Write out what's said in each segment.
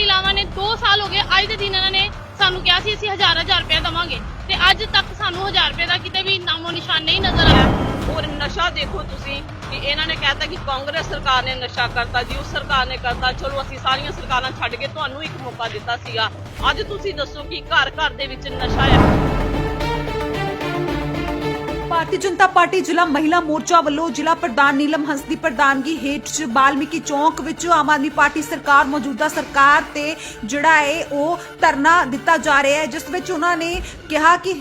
ਅੱਜ ਮਹਿਲਾਵਾਂ ਨੇ 2 ਸਾਲ ਹੋ ਗਏ, ਅੱਜ ਦੇ ਦਿਨ ਇਹਨਾਂ ਨੇ ਸਾਨੂੰ ਕਿਹਾ ਸੀ, ਅਸੀਂ ਹਜ਼ਾਰ ਹਜ਼ਾਰ ਰੁਪਏ ਦਵਾਂਗੇ। ਤੇ ਅੱਜ ਤੱਕ ਸਾਨੂੰ ਹਜ਼ਾਰ ਰੁਪਏ ਦਾ ਕਿਤੇ ਵੀ ਨਾਮੋ ਨਿਸ਼ਾਨ ਨਹੀਂ ਨਜ਼ਰ ਆਇਆ। ਔਰ ਨਸ਼ਾ ਦੇਖੋ ਤੁਸੀਂ, ਕਿ ਇਹਨਾਂ ਨੇ ਕਹਿਤਾ ਕਿ ਕਾਂਗਰਸ ਸਰਕਾਰ ਨੇ ਨਸ਼ਾ ਕਰਤਾ ਜੀ ਉਸ ਸਰਕਾਰ ਨੇ ਕਰਤਾ। ਚਲੋ, ਅਸੀਂ ਸਾਰੀਆਂ ਸਰਕਾਰਾਂ ਛੱਡ ਕੇ ਤੁਹਾਨੂੰ ਇੱਕ ਮੌਕਾ ਦਿੱਤਾ ਸੀਗਾ। ਅੱਜ ਤੁਸੀਂ ਦੱਸੋ ਕਿ ਘਰ ਘਰ ਦੇ ਵਿੱਚ ਨਸ਼ਾ ਹੈ ਭਾਰਤੀ ਜਨਤਾ ਪਾਰਟੀ ਜ਼ਿਲ੍ਹਾ ਮਹਿਲਾ ਮੋਰਚਾ ਵੱਲੋਂ ਜ਼ਿਲ੍ਹਾ ਪ੍ਰਧਾਨ ਨੀਲਮ ਹੰਸ ਦੀ ਪ੍ਰਧਾਨਗੀ ਹੇਠ ਬਾਲਮੀਕੀ ਚੌਂਕ ਵਿੱਚ ਆਮ ਆਦਮੀ ਪਾਰਟੀ ਸਰਕਾਰ ਮੌਜੂਦਾ ਸਰਕਾਰ ਤੇ ਜਿਹੜਾ ਹੈ ਉਹ ਧਰਨਾ ਦਿੱਤਾ ਜਾ ਰਿਹਾ ਹੈ, ਜਿਸ ਵਿੱਚ ਉਹਨਾਂ ਨੇ ਕਿਹਾ ਕਿ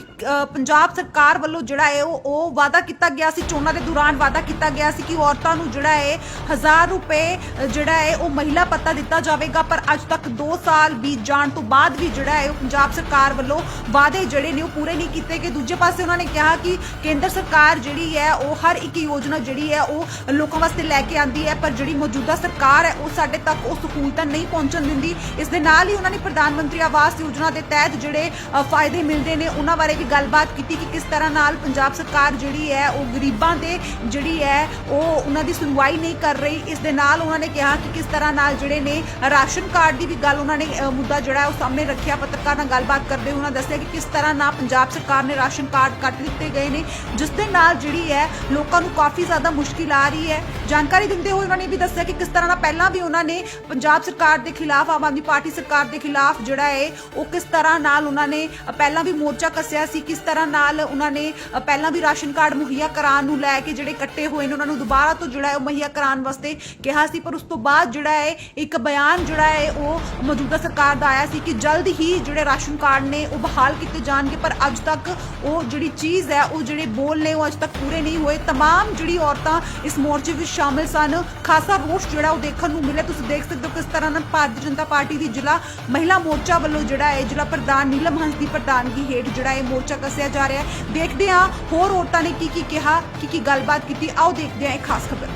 ਪੰਜਾਬ ਸਰਕਾਰ ਵੱਲੋਂ ਜਿਹੜਾ ਹੈ ਉਹ ਉਹ ਵਾਅਦਾ ਕੀਤਾ ਗਿਆ ਸੀ, ਚੋਣਾਂ ਦੇ ਦੌਰਾਨ ਵਾਅਦਾ ਕੀਤਾ ਗਿਆ ਸੀ ਕਿ ਔਰਤਾਂ ਨੂੰ ਜਿਹੜਾ ਹੈ 1000 ਰੁਪਏ ਜਿਹੜਾ ਹੈ ਉਹ ਮਹਿਲਾ ਪੱਤਾ ਦਿੱਤਾ ਜਾਵੇਗਾ, ਪਰ ਅੱਜ ਤੱਕ 2 ਸਾਲ ਬੀਤ ਜਾਣ ਤੋਂ ਬਾਅਦ ਵੀ ਜਿਹੜਾ ਹੈ ਉਹ ਪੰਜਾਬ ਸਰਕਾਰ ਵੱਲੋਂ ਵਾਅਦੇ ਜਿਹੜੇ ਨੇ ਉਹ ਪੂਰੇ ਨਹੀਂ ਕੀਤੇ ਗਏ। ਦੂਜੇ ਪਾਸੇ ਉਹਨਾਂ ਨੇ ਕਿਹਾ ਕਿ ਕੇਂਦਰ ਸਰਕਾਰ ਜਿਹੜੀ ਹੈ, ਉਹ ਹਰ ਇੱਕ ਯੋਜਨਾ ਜਿਹੜੀ ਹੈ, ਉਹ ਲੋਕਾਂ ਵਾਸਤੇ ਲੈ ਕੇ ਆਂਦੀ ਹੈ, ਪਰ ਜਿਹੜੀ ਮੌਜੂਦਾ ਸਰਕਾਰ ਹੈ, ਉਹ ਸਾਡੇ ਤੱਕ ਉਹ ਸਹੂਲਤਾਂ ਨਹੀਂ ਪਹੁੰਚਣ ਦਿੰਦੀ। ਇਸ ਦੇ ਨਾਲ ਹੀ ਉਹਨਾਂ ਨੇ ਪ੍ਰਧਾਨ ਮੰਤਰੀ ਆਵਾਸ ਯੋਜਨਾ ਦੇ ਤਹਿਤ ਜਿਹੜੇ ਫਾਇਦੇ ਮਿਲਦੇ ਨੇ, ਉਹਨਾਂ ਬਾਰੇ ਵੀ ਗੱਲਬਾਤ ਕੀਤੀ ਕਿ ਕਿਸ ਤਰ੍ਹਾਂ ਨਾਲ ਪੰਜਾਬ ਸਰਕਾਰ ਜਿਹੜੀ ਹੈ, ਉਹ ਗਰੀਬਾਂ ਦੇ ਜਿਹੜੀ ਹੈ, ਉਹ ਉਹਨਾਂ ਦੀ ਸੁਣਵਾਈ ਨਹੀਂ ਕਰ ਰਹੀ। ਇਸ ਦੇ ਨਾਲ ਉਹਨਾਂ ਨੇ ਕਿਹਾ ਕਿ ਕਿਸ ਤਰ੍ਹਾਂ ਨਾਲ ਜਿਹੜੇ ਨੇ, ਰਾਸ਼ਨ ਕਾਰਡ ਦੀ ਵੀ ਗੱਲ ਉਹਨਾਂ ਨੇ ਮੁੱਦਾ ਜਿਹੜਾ ਉਹ ਸਾਹਮਣੇ ਰੱਖਿਆ। ਪੱਤਰਕਾਰ ਨਾਲ ਗੱਲਬਾਤ ਕਰਦੇ ਉਹਨਾਂ ਦੱਸਿਆ ਕਿ ਕਿਸ ਤਰ੍ਹਾਂ ਨਾਲ ਪੰਜਾਬ ਸਰਕਾਰ ਨੇ ਰਾਸ਼ਨ ਕਾਰਡ ਕੱਟ ਦਿੱਤੇ ਗਏ ਨੇ। ਜਿਸ ਦੇ ਨਾਲ ਜਿਹੜੀ ਹੈ ਲੋਕਾਂ ਨੂੰ ਕਾਫੀ ਜ਼ਿਆਦਾ ਮੁਸ਼ਕਿਲ ਆ ਰਹੀ ਹੈ। ਜਾਣਕਾਰੀ ਦਿੰਦੇ ਹੋਏ ਉਹਨਾਂ ਨੇ ਵੀ ਦੱਸਿਆ ਕਿ ਕਿਸ ਤਰ੍ਹਾਂ ਨਾਲ ਪਹਿਲਾਂ ਵੀ ਉਹਨਾਂ ਨੇ ਪੰਜਾਬ ਸਰਕਾਰ ਦੇ ਖਿਲਾਫ, ਆਮ ਆਦਮੀ ਪਾਰਟੀ ਸਰਕਾਰ ਦੇ ਖਿਲਾਫ ਜਿਹੜਾ ਹੈ, ਉਹ ਕਿਸ ਤਰ੍ਹਾਂ ਨਾਲ ਉਹਨਾਂ ਨੇ ਪਹਿਲਾਂ ਵੀ ਮੋਰਚਾ ਕੱਸਿਆ ਸੀ, ਕਿਸ ਤਰ੍ਹਾਂ ਨਾਲ ਉਹਨਾਂ ਨੇ ਪਹਿਲਾਂ ਵੀ ਰਾਸ਼ਨ ਕਾਰਡ ਮੁਹੱਈਆ ਕਰਾਉਣ ਨੂੰ ਲੈ ਕੇ ਜਿਹੜੇ ਕੱਟੇ ਹੋਏ ਨੇ, ਉਹਨਾਂ ਨੂੰ ਦੁਬਾਰਾ ਤੋਂ ਜਿਹੜਾ ਹੈ ਉਹ ਮੁਹੱਈਆ ਕਰਾਉਣ ਵਾਸਤੇ ਕਿਹਾ ਸੀ। ਪਰ ਉਸ ਤੋਂ ਬਾਅਦ ਜਿਹੜਾ ਹੈ, ਇੱਕ ਬਿਆਨ ਜਿਹੜਾ ਹੈ, ਉਹ ਮੌਜੂਦਾ ਸਰਕਾਰ ਦਾ ਆਇਆ ਸੀ ਕਿ ਜਲਦ ਹੀ ਜਿਹੜੇ ਰਾਸ਼ਨ ਕਾਰਡ ਨੇ, ਉਹ ਬਹਾਲ ਕੀਤੇ ਜਾਣਗੇ। ਪਰ ਅੱਜ ਤੱਕ ਉਹ ਜਿਹੜੀ ਚੀਜ਼ ਹੈ, ਉਹ ਜਿਹੜੇ ਬੋਲ ਨੇ ਉਹ ਅੱਜ ਤੱਕ ਪੂਰੇ ਨਹੀਂ ਹੋਏ तमाम ਜਿਹੜੀ ਔਰਤਾਂ ਇਸ ਮੋਰਚੇ ਵਿੱਚ ਸ਼ਾਮਿਲ ਸਨ ਖਾਸਾ ਰੋਸ਼ ਜਿਹੜਾ ਉਹ ਦੇਖਣ ਨੂੰ ਮਿਲਿਆ ਤੁਸੀਂ ਦੇਖ ਸਕਦੇ ਹੋ ਕਿਸ ਤਰ੍ਹਾਂ ਨਾਲ ਭਾਰਤੀ ਜਨਤਾ ਪਾਰਟੀ ਦੀ ਜ਼ਿਲ੍ਹਾ ਮਹਿਲਾ ਮੋਰਚਾ ਵੱਲੋਂ ਜਿਹੜਾ ਹੈ ਜ਼ਿਲ੍ਹਾ ਪ੍ਰਧਾਨ ਨੀਲਮ ਹੰਸ ਦੀ ਪ੍ਰਧਾਨਗੀ ਹੇਠ ਜਿਹੜਾ ਇਹ ਮੋਰਚਾ ਕੱਸਿਆ ਜਾ ਰਿਹਾ ਹੈ ਦੇਖਦੇ ਹਾਂ ਹੋਰ ਔਰਤਾਂ ਨੇ ਕੀ ਕੀ ਕਿਹਾ ਕੀ ਕੀ ਗੱਲਬਾਤ ਕੀਤੀ ਆਓ ਦੇਖਦੇ ਹਾਂ ਇਹ ਖਾਸ ਖਬਰ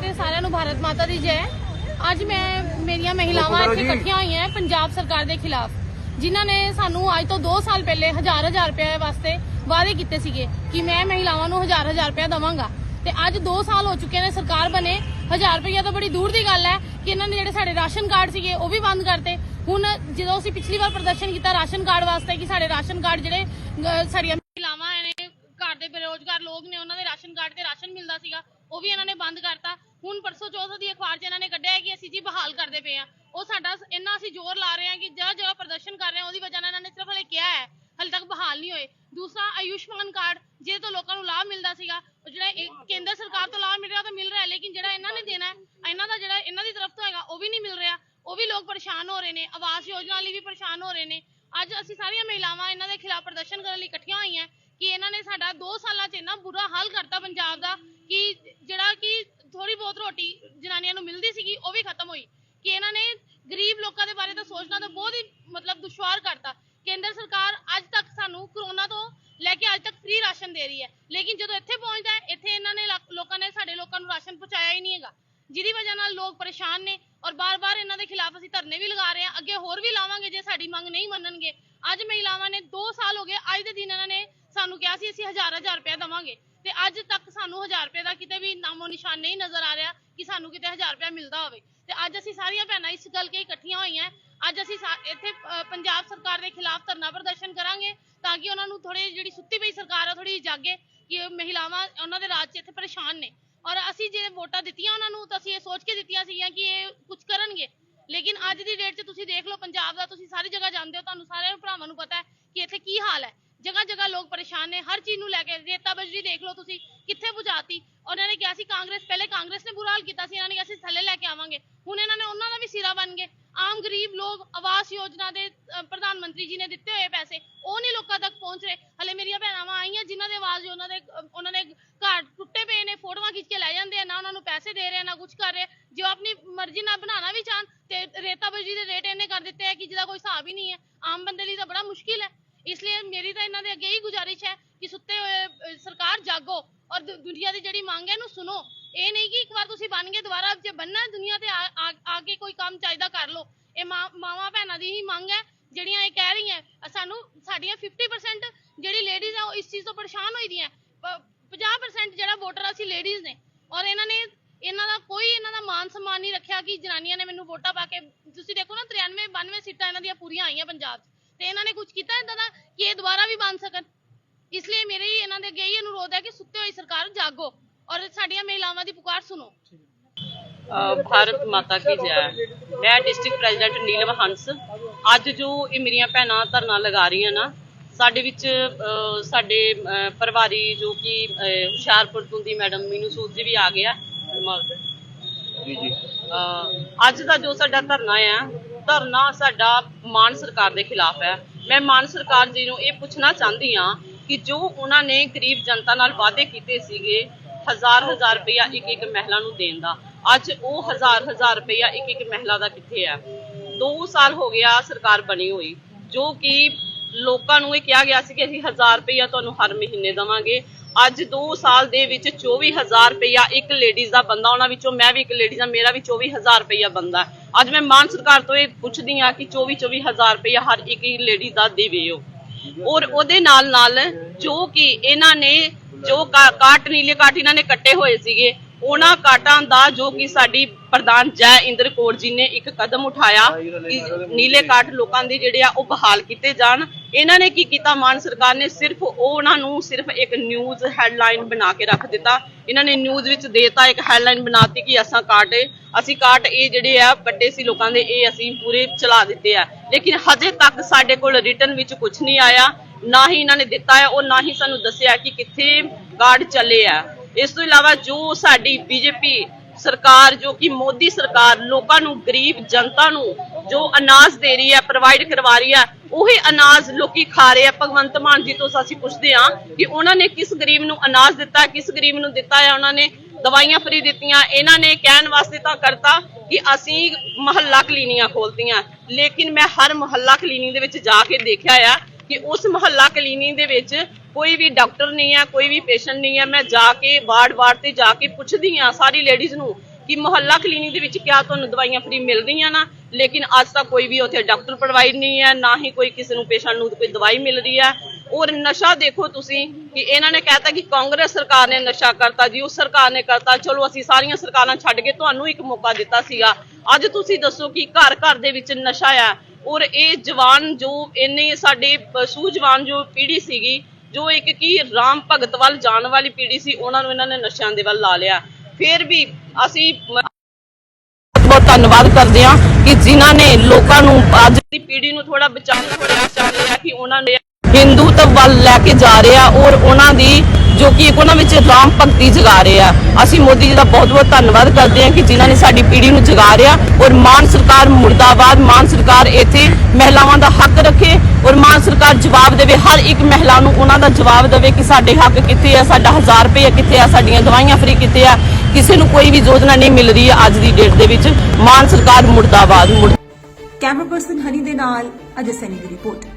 ਤੇ ਸਾਰਿਆਂ ਨੂੰ ਭਾਰਤ ਮਾਤਾ ਦੀ ਜੈ ਅੱਜ ਮੈਂ ਮੇਰੀਆਂ ਮਹਿਲਾਵਾਂ ਇੱਥੇ ਇਕੱਠੀਆਂ ਹੋਈਆਂ ਪੰਜਾਬ ਸਰਕਾਰ ਦੇ ਖਿਲਾਫ ਜਿਨ੍ਹਾਂ ਨੇ ਸਾਨੂੰ ਅੱਜ ਤੋਂ 2 ਸਾਲ ਪਹਿਲੇ ਹਜ਼ਾਰ ਹਜ਼ਾਰ ਰੁਪਏ ਵਾਸਤੇ ਵਾਅਦੇ ਕੀਤੇ ਸੀਗੇ ਕਿ ਮੈਂ ਮਹਿਲਾਵਾਂ ਨੂੰ ਹਜ਼ਾਰ ਹਜ਼ਾਰ ਰੁਪਏ ਦਵਾਂਗਾ। ਤੇ ਅੱਜ 2 ਸਾਲ ਹੋ ਚੁੱਕੇ ਨੇ ਸਰਕਾਰ ਬਣੇ। ਹਜ਼ਾਰ ਰੁਪਏ ਤਾਂ ਬੜੀ ਦੂਰ ਦੀ ਗੱਲ ਹੈ ਕਿ ਇਹਨਾਂ ਨੇ ਜਿਹੜੇ ਸਾਡੇ ਰਾਸ਼ਨ ਕਾਰਡ ਸੀਗੇ ਉਹ ਵੀ ਬੰਦ ਕਰਤੇ। ਹੁਣ ਜਦੋਂ ਅਸੀਂ ਪਿਛਲੀ ਵਾਰ ਪ੍ਰਦਰਸ਼ਨ ਕੀਤਾ ਰਾਸ਼ਨ ਕਾਰਡ ਵਾਸਤੇ ਕਿ ਸਾਡੇ ਰਾਸ਼ਨ ਕਾਰਡ ਜਿਹੜੇ ਸਾਡੀਆਂ ਮਹਿਲਾਵਾਂ ਨੇ ਘਰ ਦੇ ਬੇਰੋਜ਼ਗਾਰ ਲੋਕ ਨੇ, ਉਹਨਾਂ ਦੇ ਰਾਸ਼ਨ ਕਾਰਡ ਤੇ ਰਾਸ਼ਨ ਮਿਲਦਾ ਸੀਗਾ, ਉਹ ਵੀ ਇਹਨਾਂ ਨੇ ਬੰਦ ਕਰਤਾ। ਹੁਣ ਪਰਸੋ ਚੌਥ ਦੀ ਅਖਬਾਰ 'ਚ ਇਹਨਾਂ ਨੇ ਕੱਢਿਆ ਕਿ ਅਸੀਂ ਜੀ ਬਹਾਲ ਕਰਦੇ ਪਏ ਆ ਉਹ ਸਾਡਾ ਇੰਨਾ ਅਸੀਂ ਜ਼ੋਰ ਲਾ ਰਹੇ ਹਾਂ ਕਿ ਜਿਹੜਾ ਜਿਹੜਾ ਪ੍ਰਦਰਸ਼ਨ ਕਰ ਰਹੇ ਹਾਂ, ਉਹਦੀ ਵਜ੍ਹਾ ਨਾਲ ਇਹਨਾਂ ਨੇ ਸਿਰਫ ਹਲੇ ਕਿਹਾ ਹੈ, ਹਲੇ ਤੱਕ ਬਹਾਲ ਨਹੀਂ ਹੋਏ। ਦੂਸਰਾ ਆਯੁਸ਼ਮਾਨ ਕਾਰਡ, ਜਿਹਦੇ ਤੋਂ ਲੋਕਾਂ ਨੂੰ ਲਾਭ ਮਿਲਦਾ ਸੀਗਾ, ਉਹ ਜਿਹੜਾ ਇਹ ਕੇਂਦਰ ਸਰਕਾਰ ਤੋਂ ਲਾਭ ਮਿਲ ਰਿਹਾ ਤਾਂ ਮਿਲ ਰਿਹਾ, ਲੇਕਿਨ ਜਿਹੜਾ ਇਹਨਾਂ ਨੇ ਦੇਣਾ ਹੈ, ਇਹਨਾਂ ਦਾ ਜਿਹੜਾ, ਇਹਨਾਂ ਦੀ ਤਰਫ ਤੋਂ ਹੈਗਾ, ਉਹ ਵੀ ਨਹੀਂ ਮਿਲ ਰਿਹਾ। ਉਹ ਵੀ ਲੋਕ ਪਰੇਸ਼ਾਨ ਹੋ ਰਹੇ ਨੇ, ਆਵਾਸ ਯੋਜਨਾ ਲਈ ਵੀ ਪਰੇਸ਼ਾਨ ਹੋ ਰਹੇ ਨੇ। ਅੱਜ ਅਸੀਂ ਸਾਰੀਆਂ ਮਹਿਲਾਵਾਂ ਇਹਨਾਂ ਦੇ ਖਿਲਾਫ ਪ੍ਰਦਰਸ਼ਨ ਕਰਨ ਲਈ ਇਕੱਠੀਆਂ ਹੋਈਆਂ ਕਿ ਇਹਨਾਂ ਨੇ ਸਾਡਾ 2 ਸਾਲਾਂ 'ਚ ਇੰਨਾ ਬੁਰਾ ਹਾਲ ਕਰਤਾ ਪੰਜਾਬ ਦਾ ਕਿ ਜਿਹੜਾ ਕਿ ਥੋੜੀ ਬਹੁਤ ਰੋਟੀ ਜਨਾਨੀਆਂ ਨੂੰ ਮਿਲਦੀ ਸੀਗੀ, ਉਹ ਵੀ ਖਤਮ ਹੋਈ। ਕਿ ਇਹਨਾਂ ਨੇ ਗਰੀਬ ਲੋਕਾਂ ਦੇ ਬਾਰੇ ਤਾਂ ਸੋਚਣਾ ਤਾਂ ਬਹੁਤ ਹੀ ਮਤਲਬ ਦੁਸ਼ਵਾਰ ਕਰਤਾ। ਕੇਂਦਰ ਸਰਕਾਰ ਅੱਜ ਤੱਕ ਸਾਨੂੰ ਕਰੋਨਾ ਤੋਂ ਲੈ ਕੇ ਅੱਜ ਤੱਕ ਫ੍ਰੀ ਰਾਸ਼ਨ ਦੇ ਰਹੀ ਹੈ। ਲੇਕਿਨ ਜਦੋਂ ਇੱਥੇ ਪਹੁੰਚਦਾ ਹੈ, ਇੱਥੇ ਇਹਨਾਂ ਨੇ ਲੋਕਾਂ ਨੇ ਸਾਡੇ ਲੋਕਾਂ ਨੂੰ ਰਾਸ਼ਨ ਪਹੁੰਚਾਇਆ ਹੀ ਨਹੀਂ ਹੈਗਾ। ਜਿਹਦੀ ਵਜ੍ਹਾ ਨਾਲ ਲੋਕ ਪਰੇਸ਼ਾਨ ਨੇ ਔਰ ਬਾਰ-ਬਾਰ ਇਹਨਾਂ ਦੇ ਖਿਲਾਫ ਅਸੀਂ ਧਰਨੇ ਵੀ ਲਗਾ ਰਹੇ ਹਾਂ। ਅੱਗੇ ਹੋਰ ਵੀ ਲਾਵਾਂਗੇ ਜੇ ਸਾਡੀ ਮੰਗ ਨਹੀਂ ਮੰਨਣਗੇ। ਅੱਜ ਮਹਿਲਾਵਾਂ ਨੇ 2 ਸਾਲ ਹੋ ਗਏ, ਅੱਜ ਦੇ ਦਿਨ ਇਹਨਾਂ ਨੇ ਸਾਨੂੰ ਕਿਹਾ ਸੀ, ਅਸੀਂ ਹਜ਼ਾਰ ਹਜ਼ਾਰ ਰੁਪਏ ਦੇਵਾਂਗੇ। ਤੇ ਅੱਜ ਤੱਕ ਸਾਨੂੰ 1000 ਰੁਪਏ ਦਾ ਕਿਤੇ ਵੀ ਨਾਮੋ ਨਿਸ਼ਾਨ ਨਹੀਂ ਨਜ਼ਰ ਆ ਰਿਹਾ ਕਿ ਸਾਨੂੰ ਕਿਤੇ 1000 ਰੁਪਏ ਮਿਲਦਾ ਹੋਵੇ। ਤੇ ਅੱਜ ਅਸੀਂ ਸਾਰੀਆਂ ਭੈਣਾਂ ਇਸ ਗੱਲ ਕੇ ਇਕੱਠੀਆਂ ਹੋਈਆਂ ਅੱਜ ਅਸੀਂ ਸਾ- ਇੱਥੇ ਅ, ਪੰਜਾਬ ਸਰਕਾਰ ਦੇ ਖਿਲਾਫ ਧਰਨਾ ਪ੍ਰਦਰਸ਼ਨ ਕਰਾਂਗੇ ਤਾਂ ਕਿ ਉਹਨਾਂ ਨੂੰ ਥੋੜੀ ਜਿਹੜੀ ਸੁੱਤੀ ਪਈ ਸਰਕਾਰ ਆ ਥੋੜੀ ਜਾਗੇ ਕਿ ਉਹ ਮਹਿਲਾਵਾਂ ਉਹਨਾਂ ਦੇ ਰਾਜ 'ਚ ਇੱਥੇ ਪਰੇਸ਼ਾਨ ਨੇ। ਔਰ ਅਸੀਂ ਜੇ ਵੋਟਾਂ ਦਿੱਤੀਆਂ ਉਹਨਾਂ ਨੂੰ ਤਾਂ ਅਸੀਂ ਇਹ ਸੋਚ ਕੇ ਦਿੱਤੀਆਂ ਸੀਗੀਆਂ ਕਿ ਇਹ ਕੁਝ ਕਰਨਗੇ। ਲੇਕਿਨ ਅੱਜ ਦੀ ਡੇਟ 'ਚ ਤੁਸੀਂ ਦੇਖ ਲਓ ਪੰਜਾਬ ਦਾ ਤੁਸੀਂ ਸਾਰੀ ਜਗ੍ਹਾ ਜਾਂਦੇ ਹੋ ਤੁਹਾਨੂੰ ਸਾਰਿਆਂ ਭਰਾਵਾਂ ਨੂੰ ਪਤਾ ਹੈ ਕਿ ਇੱਥੇ ਕੀ ਹਾਲ ਹੈ। ਜਗ੍ਹਾ ਜਗ੍ਹਾ ਲੋਕ ਪਰੇਸ਼ਾਨ ਨੇ ਹਰ ਚੀਜ਼ ਨੂੰ ਲੈ ਕੇ ਰੇਤਾ ਬਜਰੀ ਦੇਖ ਲਓ ਤੁਸੀਂ ਕਿੱਥੇ 부ਝਾਤੀ ਉਹਨਾਂ ਨੇ ਕਿਹਾ ਸੀ ਕਾਂਗਰਸ ਪਹਿਲੇ ਕਾਂਗਰਸ ਨੇ ਬੁਰਾ ਹਾਲ ਕੀਤਾ ਸੀ ਇਹਨਾਂ ਨੇ ਕਿਹਾ ਸੀ ਥੱਲੇ ਲੈ ਕੇ ਆਵਾਂਗੇ। ਹੁਣ ਇਹਨਾਂ ਨੇ ਉਹਨਾਂ ਦਾ ਵੀ ਸਿਰਾ ਬਣ ਗਏ। ਆਮ ਗਰੀਬ ਲੋਕ ਆਵਾਸ ਯੋਜਨਾ ਦੇ ਪ੍ਰਧਾਨ ਮੰਤਰੀ ਜੀ ਨੇ ਦਿੱਤੇ ਹੋਏ ਪੈਸੇ, ਉਹ ਨਹੀਂ ਲੋਕਾਂ ਤੱਕ ਪਹੁੰਚ ਰਹੇ। ਹਲੇ ਮੇਰੀਆਂ ਭੈਣਾਂ ਆਈਆਂ, ਜਿਨ੍ਹਾਂ ਦੇ ਆਵਾਜ਼ ਉਹਨਾਂ ਦੇ ਉਹਨਾਂ ਦੇ ਘਰ ਟੁੱਟੇ ਪਏ ਨੇ, ਫੋਟੋਆਂ ਖਿੱਚ ਕੇ ਲੈ ਜਾਂਦੇ ਆ, ਨਾ ਉਹਨਾਂ ਨੂੰ ਪੈਸੇ ਦੇ ਰਹੇ, ਨਾ ਕੁਝ ਕਰ ਰਹੇ। ਜੇ ਉਹ ਆਪਣੀ ਮਰਜ਼ੀ ਨਾਲ ਬਣਾਉਣਾ ਵੀ ਚਾਹਣ, ਤੇ ਰੇਤਾ ਦੇ ਰੇਟ ਇਹਨੇ ਕਰ ਦਿੱਤੇ ਆ ਕਿ ਜਿਹਦਾ ਕੋਈ ਹਿਸਾਬ ਹੀ ਨਹੀਂ ਹੈ। ਆਮ ਬੰਦੇ ਲਈ ਤਾਂ ਬੜਾ ਮੁਸ਼ਕਿਲ ਹੈ। ਇਸ ਲਈ ਮੇਰੀ ਤਾਂ ਇਹਨਾਂ ਦੇ ਅੱਗੇ ਹੀ ਗੁਜ਼ਾਰਿਸ਼ ਹੈ ਕਿ ਸੁੱਤੇ ਹੋਏ ਸਰਕਾਰ ਜਾਗੋ ਔਰ ਦੁ- ਦੁਨੀਆ ਦੀ ਜਿਹੜੀ ਮੰਗ ਹੈ ਇਹਨੂੰ ਸੁਣੋ। ਇਹ ਨਹੀਂ ਕਿ ਇੱਕ ਵਾਰ ਤੁਸੀਂ ਬਣ ਗਏ ਦੁਬਾਰਾ ਜੇ ਬੰਨਾ ਦੁਨੀਆ ਤੇ ਆ- ਆ ਆ ਕੇ ਕੋਈ ਕੰਮ ਚਾਹੀਦਾ ਕਰ ਲਓ। ਇਹ ਮਾਂ- ਮਾਵਾਂ ਭੈਣਾਂ ਦੀ ਹੀ ਮੰਗ ਹੈ ਜਿਹੜੀਆਂ ਇਹ ਕਹਿ ਰਹੀਆਂ ਅ, ਸਾਨੂੰ ਸਾਡੀਆਂ 50% ਜਿਹੜੀ ਲੇਡੀਜ਼ ਆ ਉਹ ਇਸ ਚੀਜ਼ ਤੋਂ ਪਰੇਸ਼ਾਨ ਹੋਈ ਦੀਆਂ ਪ- 50% ਜਿਹੜਾ ਵੋਟਰ ਅਸੀਂ ਲੇਡੀਜ਼ ਨੇ। ਔਰ ਇਹਨਾਂ ਨੇ ਇਹਨਾਂ ਦਾ ਕੋਈ ਇਹਨਾਂ ਦਾ ਮਾਨ ਸਨਮਾਨ ਨਹੀਂ ਰੱਖਿਆ ਕਿ ਜਨਾਨੀਆਂ ਨੇ ਮੈਨੂੰ ਵੋਟਾਂ ਪਾ ਕੇ ਤੁਸੀਂ ਦੇਖੋ ਨਾ 93 92 ਸੀਟਾਂ ਇਹਨਾਂ ਦੀਆਂ ਪੂਰੀਆਂ ਆਈਆਂ ਪੰਜਾਬ 'ਚ। ਤੇ ਇਹਨਾਂ ਨੇ ਕੁਝ ਕੀਤਾ ਇਦਾਂ ਦਾ ਕਿ ਇਹ ਦੁਬਾਰਾ ਵੀ ਬਣ ਸਕਣ? ਇਸ ਲਈ ਮੇਰੇ ਹੀ ਇਹਨਾਂ ਦੇ ਅੱਗੇ ਹੀ ਅਨੁਰੋਧ ਹੈ ਕਿ ਸੁੱਤੇ ਹੋਈ ਸਰਕਾਰ ਜਾਗੋ। ਔਰ ਸਾਡੀਆਂ ਮਹਿਲਾਵਾਂ ਦੀ ਪੁਕਾਰ ਸੁਣੋ। ਭਾਰਤ ਮਾਤਾ ਕੀ ਜੈ। ਮੈਂ ਡਿਸਟ੍ਰਿਕਟ ਪ੍ਰੈਜ਼ੀਡੈਂਟ ਨੀਲਮ ਹੰਸ। ਅੱਜ ਜੋ ਇਹ ਮੇਰੀਆਂ ਭੈਣਾਂ ਧਰਨਾ ਲਗਾ ਰਹੀਆਂ ਨਾ ਸਾਡੇ ਵਿੱਚ ਸਾਡੇ ਪਰਿਵਾਰੀ ਜੋ ਕਿ ਹੁਸ਼ਿਆਰਪੁਰ ਤੋਂ ਦੀ ਮੈਡਮ ਮੀਨੂ ਸੂਦ ਜੀ ਵੀ ਆ ਗਿਆ ਜੀ ਜੀ। ਅਹ ਅੱਜ ਦਾ ਜੋ ਸਾਡਾ ਧਰਨਾ ਆ ਧਰਨਾ ਸਾਡਾ ਮਾਨ ਸਰਕਾਰ ਦੇ ਖਿਲਾਫ ਹੈ। ਮੈਂ ਮਾਨ ਸਰਕਾਰ ਜੀ ਨੂੰ ਇਹ ਪੁੱਛਣਾ ਚਾਹੁੰਦੀ ਆ ਕਿ ਜੋ ਉਹਨਾਂ ਨੇ ਗਰੀਬ ਜਨਤਾ ਨਾਲ ਵਾਅਦੇ ਕੀਤੇ ਸੀਗੇ ਹਜ਼ਾਰ ਹਜ਼ਾਰ ਰੁਪਇਆ ਇੱਕ ਇੱਕ ਮਹਿਲਾ ਨੂੰ ਦੇਣ ਦਾ। ਅੱਜ ਉਹ ਹਜ਼ਾਰ ਹਜ਼ਾਰ ਰੁਪਇਆ ਇੱਕ ਇੱਕ ਮਹਿਲਾ ਦਾ ਕਿੱਥੇ ਹੈ 2 ਸਾਲ ਹੋ ਗਿਆ ਸਰਕਾਰ ਬਣੀ ਹੋਈ, ਜੋ ਕਿ ਲੋਕਾਂ ਨੂੰ ਇਹ ਕਿਹਾ ਗਿਆ ਸੀ ਕਿ ਅਸੀਂ 1000 ਰੁਪਇਆ ਤੁਹਾਨੂੰ ਹਰ ਮਹੀਨੇ ਦਵਾਂਗੇ। ਅੱਜ 2 ਸਾਲ ਦੇ ਵਿੱਚ 24000 ਰੁਪਇਆ ਇੱਕ ਲੇਡੀਜ਼ ਦਾ ਬੰਦਾ, ਉਹਨਾਂ ਵਿੱਚੋਂ ਮੈਂ ਵੀ ਇੱਕ ਲੇਡੀਜ਼ ਆ ਮੇਰਾ ਵੀ 24000 ਰੁਪਇਆ ਬੰਦਾ ਅੱਜ ਮੈਂ ਮਾਨ ਸਰਕਾਰ ਤੋਂ ਇਹ ਪੁੱਛਦੀ ਆ ਕਿ 24 24000 ਰੁਪਇਆ ਹਰ ਇੱਕ ਹੀ ਲੇਡੀਜ਼ ਦਾ ਦੇਵੇ ਉਹ। ਔਰ ਉਹਦੇ ਨਾਲ ਨਾਲ ਜੋ ਕਿ ਇਹਨਾਂ ਨੇ ਜੋ ਕਾ- ਕਾਟ ਨੀਲੇ ਕਾਟ ਇਹਨਾਂ ਨੇ ਕੱਟੇ ਹੋਏ ਸੀਗੇ, ਉਹਨਾਂ ਕਾਟਾਂ ਦਾ ਜੋ ਕਿ ਸਾਡੀ ਪ੍ਰਧਾਨ ਜੈ ਇੰਦਰ ਕੌਰ ਜੀ ਨੇ ਇੱਕ ਕਦਮ ਉਠਾਇਆ ਕਿ ਨੀਲੇ ਕਾਟ ਲੋਕਾਂ ਦੇ ਜਿਹੜੇ ਆ ਉਹ ਬਹਾਲ ਕੀਤੇ ਜਾਣ। ਇਹਨਾਂ ਨੇ ਕੀ ਕੀਤਾ? ਮਾਨ ਸਰਕਾਰ ਨੇ ਸਿਰਫ ਉਹਨਾਂ ਨੂੰ ਸਿਰਫ ਇੱਕ ਨਿਊਜ਼ ਹੈਡਲਾਈਨ ਬਣਾ ਕੇ ਰੱਖ ਦਿੱਤਾ। ਇਹਨਾਂ ਨੇ ਨਿਊਜ਼ ਵਿੱਚ ਦੇਤਾ, ਇੱਕ ਹੈਡਲਾਈਨ ਬਣਾਤੀ ਕਿ ਅਸਾਂ ਕਾਟ ਅਸੀਂ ਕਾਟ ਇਹ ਜਿਹੜੇ ਆ ਕੱਟੇ ਸੀ ਲੋਕਾਂ ਦੇ, ਇਹ ਅਸੀਂ ਪੂਰੇ ਚਲਾ ਦਿੱਤੇ ਆ। ਲੇਕਿਨ ਹਜੇ ਤੱਕ ਸਾਡੇ ਕੋਲ ਰਿਟਰਨ ਵਿੱਚ ਕੁਝ ਨਹੀਂ ਆਇਆ। ਨਾ ਹੀ ਇਹਨਾਂ ਨੇ ਦਿੱਤਾ ਹੈ, ਉਹ ਨਾ ਹੀ ਸਾਨੂੰ ਦੱਸਿਆ ਕਿ ਕਿੱਥੇ ਕਾਰਡ ਚੱਲੇ ਆ। ਇਸ ਤੋਂ ਇਲਾਵਾ ਜੋ ਸਾਡੀ ਬੀਜੇਪੀ ਸਰਕਾਰ, ਜੋ ਕਿ ਮੋਦੀ ਸਰਕਾਰ ਲੋਕਾਂ ਨੂੰ, ਗਰੀਬ ਜਨਤਾ ਨੂੰ ਜੋ ਅਨਾਜ ਦੇ ਰਹੀ ਹੈ ਪ੍ਰੋਵਾਈਡ ਕਰਵਾ ਰਹੀ ਹੈ, ਉਹੀ ਅਨਾਜ ਲੋਕੀ ਖਾ ਰਹੇ ਆ। ਭਗਵੰਤ ਮਾਨ ਜੀ ਤੋਂ ਅਸੀਂ ਪੁੱਛਦੇ ਹਾਂ ਕਿ ਉਹਨਾਂ ਨੇ ਕਿਸ ਗਰੀਬ ਨੂੰ ਅਨਾਜ ਦਿੱਤਾ ਕਿਸ ਗਰੀਬ ਨੂੰ ਦਿੱਤਾ ਹੈ, ਉਹਨਾਂ ਨੇ ਦਵਾਈਆਂ ਫਰੀ ਦਿੱਤੀਆਂ, ਇਹਨਾਂ ਨੇ ਕਹਿਣ ਵਾਸਤੇ ਤਾਂ ਕਰਤਾ ਕਿ ਅਸੀਂ ਮਹੱਲਾ ਕਲੀਨੀਆਂ ਖੋਲਤੀਆਂ ਲੇਕਿਨ ਮੈਂ ਹਰ ਮਹੱਲਾ ਕਲੀਨਿਕ ਦੇ ਵਿੱਚ ਜਾ ਕੇ ਦੇਖਿਆ ਆ ਕਿ ਉਸ ਮੁਹੱਲਾ ਕਲੀਨਿਕ ਦੇ ਵਿੱਚ ਕੋਈ ਵੀ ਡਾਕਟਰ ਨਹੀਂ ਹੈ, ਕੋਈ ਵੀ ਪੇਸ਼ੈਂਟ ਨਹੀਂ ਹੈ। ਮੈਂ ਜਾ ਕੇ ਵਾਰਡ ਵਾਰਡ ਤੇ ਜਾ ਕੇ ਪੁੱਛਦੀ ਆ ਸਾਰੀ ਲੇਡੀਜ਼ ਨੂੰ ਕਿ ਮੁਹੱਲਾ ਕਲੀਨਿਕ ਦੇ ਵਿੱਚ ਕਿਆ ਤੁਹਾਨੂੰ ਦਵਾਈਆਂ ਫ੍ਰੀ ਮਿਲ ਰਹੀਆਂ ਨਾ? ਲੇਕਿਨ ਅੱਜ ਤੱਕ ਕੋਈ ਵੀ ਉੱਥੇ ਡਾਕਟਰ ਪ੍ਰੋਵਾਈਡ ਨਹੀਂ ਹੈ, ਨਾ ਹੀ ਕੋਈ ਕਿਸੇ ਨੂੰ ਪੇਸ਼ੈਂਟ ਨੂੰ ਕੋਈ ਦਵਾਈ ਮਿਲ ਰਹੀ ਹੈ। ਔਰ ਨਸ਼ਾ ਦੇਖੋ ਤੁਸੀਂ ਕਿ ਇਹਨਾਂ ਨੇ ਕਹਿਤਾ ਕਿ ਕਾਂਗਰਸ ਸਰਕਾਰ ਨੇ ਨਸ਼ਾ ਕਰਤਾ ਜੀ, ਉਸ ਸਰਕਾਰ ਨੇ ਕਰਤਾ। ਚਲੋ ਅਸੀਂ ਸਾਰੀਆਂ ਸਰਕਾਰਾਂ ਛੱਡ ਕੇ ਤੁਹਾਨੂੰ ਇੱਕ ਮੌਕਾ ਦਿੱਤਾ ਸੀਗਾ। ਅੱਜ ਤੁਸੀਂ ਦੱਸੋ ਕਿ ਘਰ ਘਰ ਦੇ ਵਿੱਚ ਨਸ਼ਾ ਆ। ਔਰ ਇਹ ਜਵਾਨ ਜੋ ਇਹਨੇ ਸਾਡੇ ਸੂਝਵਾਨ ਜੋ ਪੀੜ੍ਹੀ ਸੀਗੀ, ਜੋ ਇੱਕ ਕੀ ਰਾਮ ਭਗਤ ਵੱਲ ਜਾਣ ਵਾਲੀ ਪੀੜ੍ਹੀ ਸੀ, ਉਹਨਾਂ ਨੂੰ ਇਹਨਾਂ ਨੇ ਨਸ਼ਿਆਂ ਦੇ ਵੱਲ ਲਾ ਲਿਆ। ਫਿਰ ਵੀ ਅਸੀਂ ਮ- ਬਹੁਤ ਧੰਨਵਾਦ ਕਰਦੇ ਹਾਂ ਕਿ ਜਿਨ੍ਹਾਂ ਨੇ ਲੋਕਾਂ ਨੂੰ ਅੱਜ ਦੀ ਪੀੜੀ ਨੂੰ ਥੋੜਾ ਬਚਾਉਣ ਥੋੜਾ ਬਚਾ ਲਿਆ ਕਿ ਉਹਨਾਂ ਨੇ ਹਿੰਦੂਤਵ ਵੱਲ ਲੈ ਕੇ ਜਾ ਰਿਹਾ ਔਰ ਉਹਨਾਂ ਦੀ ਜੋ ਕਿ ਉਹਨਾਂ ਵਿੱਚ ਰਾਮ ਭਗਤੀ ਜਗਾ ਰਹੇ ਆ। ਅਸੀਂ ਮੋਦੀ ਜੀ ਦਾ ਬਹੁਤ ਬਹੁਤ ਧੰਨਵਾਦ ਕਰਦੇ ਹਾਂ ਕਿ ਜਿਨ੍ਹਾਂ ਨੇ ਸਾਡੀ ਪੀੜ੍ਹੀ ਨੂੰ ਜਗਾ ਰਿਹਾ ਔਰ ਮਾਨ ਸਰਕਾਰ ਮੁਰਦਾਬਾਦ, ਮਾਨ ਸਰਕਾਰ ਇੱਥੇ ਮਹਿਲਾਵਾਂ ਦਾ ਹੱਕ ਰੱਖੇ ਔਰ ਮਾਨ ਸਰਕਾਰ ਜਵਾਬ ਦੇਵੇ। ਹਰ ਇੱਕ ਮਹਿਲਾ ਨੂੰ ਉਹਨਾਂ ਦਾ ਜਵਾਬ ਦੇਵੇ ਕਿ ਸਾਡੇ ਹੱਕ ਕਿੱਥੇ ਆ, ਸਾਡਾ 1000 ਰੁਪਏ ਕਿੱਥੇ ਆ, ਸਾਡੀਆਂ ਦਵਾਈਆਂ ਫ੍ਰੀ ਕਿੱਥੇ ਆ। ਕਿਸੇ ਨੂੰ ਕੋਈ ਵੀ ਯੋਜਨਾ ਨਹੀਂ ਮਿਲ ਰਹੀ ਹੈ ਅੱਜ ਦੀ ਡੇਟ ਦੇ ਵਿੱਚ। ਮਾਨ ਸਰਕਾਰ ਮੁਰਦਾਬਾਦ ਮੁਰਦਾਬਾਦ ਕੈਮਰਾ ਪਰਸਨ ਹਨੀ ਦੇ ਨਾਲ ਅਜੇ ਸੈਨੀ ਦੀ ਰਿਪੋਰਟ।